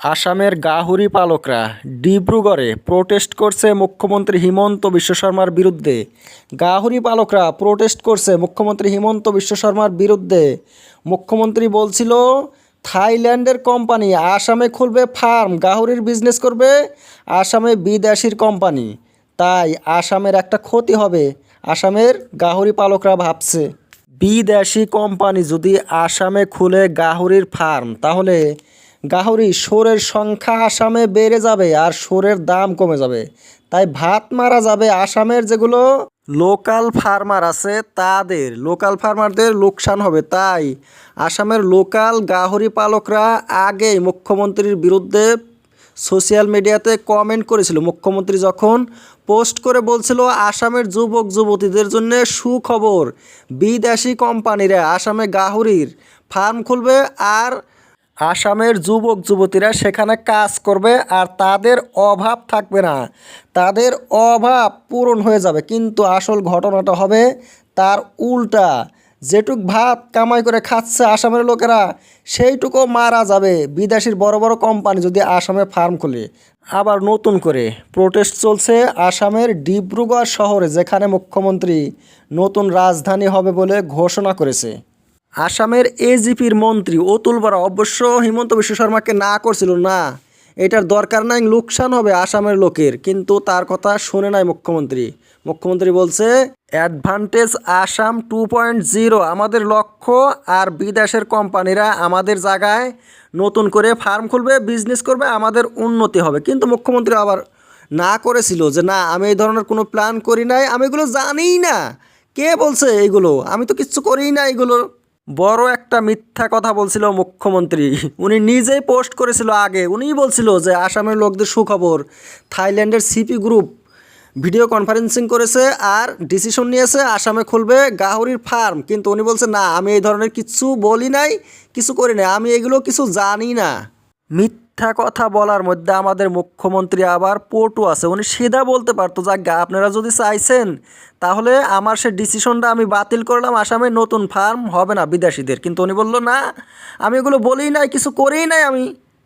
আসামের গাহুরি পালকরা ডিব্রুগড়ে প্রোটেস্ট করছে মুখ্যমন্ত্রী হিমন্ত বিশ্ব শর্মার বিরুদ্ধে। গাহুরি পালকরা প্রোটেস্ট করছে মুখ্যমন্ত্রী হিমন্ত বিশ্ব শর্মার বিরুদ্ধে। মুখ্যমন্ত্রী বলছিল, থাইল্যান্ডের কোম্পানি আসামে খুলবে ফার্ম, গাহুরির বিজনেস করবে আসামে বিদেশির কোম্পানি। তাই আসামের একটা ক্ষতি হবে আসামের গাহুরি পালকরা ভাবছে। বিদেশি কোম্পানি যদি আসামে খুলে গাহুরির ফার্ম, তাহলে গাহুরি সোরের সংখ্যা আসামে বেড়ে যাবে আর সোরের দাম কমে যাবে। তাই ভাত মারা যাবে আসামের যেগুলো লোকাল ফার্মার আছে তাদের। লোকাল ফার্মারদের লোকসান হবে তাই আসামের লোকাল গাহরি পালকরা আগেই মুখ্যমন্ত্রীর বিরুদ্ধে সোশ্যাল মিডিয়াতে কমেন্ট করেছিল। মুখ্যমন্ত্রী যখন পোস্ট করে বলছিল, আসামের যুবক, যুবতীদের জন্য সুখবর। বিদেশি কোম্পানিরা আসামে গাহরির ফার্ম খুলবে আর আসামের যুবক, যুবতীরা সেখানে কাজ করবে আর তাদের অভাব থাকবে না। তাদের অভাব পূরণ হয়ে যাবে। কিন্তু আসল ঘটনাটা হবে তার উল্টা। যেটুক ভাত কামাই করে খাচ্ছে আসামের লোকেরা, সেইটুকু মারা যাবে বিদেশির বড় বড় কোম্পানি যদি আসামে ফার্ম খুলে। আবার নতুন করে প্রোটেস্ট চলছে আসামের ডিব্রুগড় শহরে, যেখানে মুখ্যমন্ত্রী নতুন রাজধানী হবে বলে ঘোষণা করেছে। আসামের এজিপির মন্ত্রী অতুল বরা অবশ্য হিমন্ত বিশ্ব শর্মাকে না করছিল, না। এটার দরকার নাই, লোকসান হবে আসামের লোকের। কিন্তু তার কথা শুনে নাই মুখ্যমন্ত্রী। মুখ্যমন্ত্রী বলছে, advantage Assam two point zero, আমাদের লক্ষ্য, আর বিদেশের কোম্পানিরা আমাদের জায়গায় নতুন করে ফার্ম খুলবে, বিজনেস করবে, আমাদের উন্নতি হবে। কিন্তু মুখ্যমন্ত্রী আবার না করেছিল যে, না, আমি এই ধরনের কোনো প্ল্যান করি নাই, আমি এগুলো জানিই না। কে বলছে এইগুলো? আমি তো কিচ্ছু করিই না এগুলো বড় একটা মিথ্যা কথা বলছিল মুখ্যমন্ত্রী। উনি নিজেই পোস্ট করেছিল আগে। উনিই বলছিল যে আসামের লোকদের সুখবর। থাইল্যান্ডের সিপি গ্রুপ ভিডিও কনফারেন্সিং করেছে আর ডিসিশন নিয়েছে আসামে খুলবে গাহরির ফার্ম। কিন্তু উনি বলছে, না, আমি এই ধরনের কিছু বলি নাই, কিছু করি নাই। আমি এগুলো কিছু জানি না। মিথ্যা কথা বলার মধ্যে আমাদের মুখ্যমন্ত্রী আবার পটু আছে। উনি সিধা বলতে পারতো যা গা, আপনারা যদি চাইছেন তাহলে আমার সে ডিসিশনটা আমি বাতিল করলাম। আসামে নতুন ফার্ম হবে না বিদেশিদের। কিন্তু উনি বলল না আমি এগুলো বলি নাই কিছু করেই নাই আমি।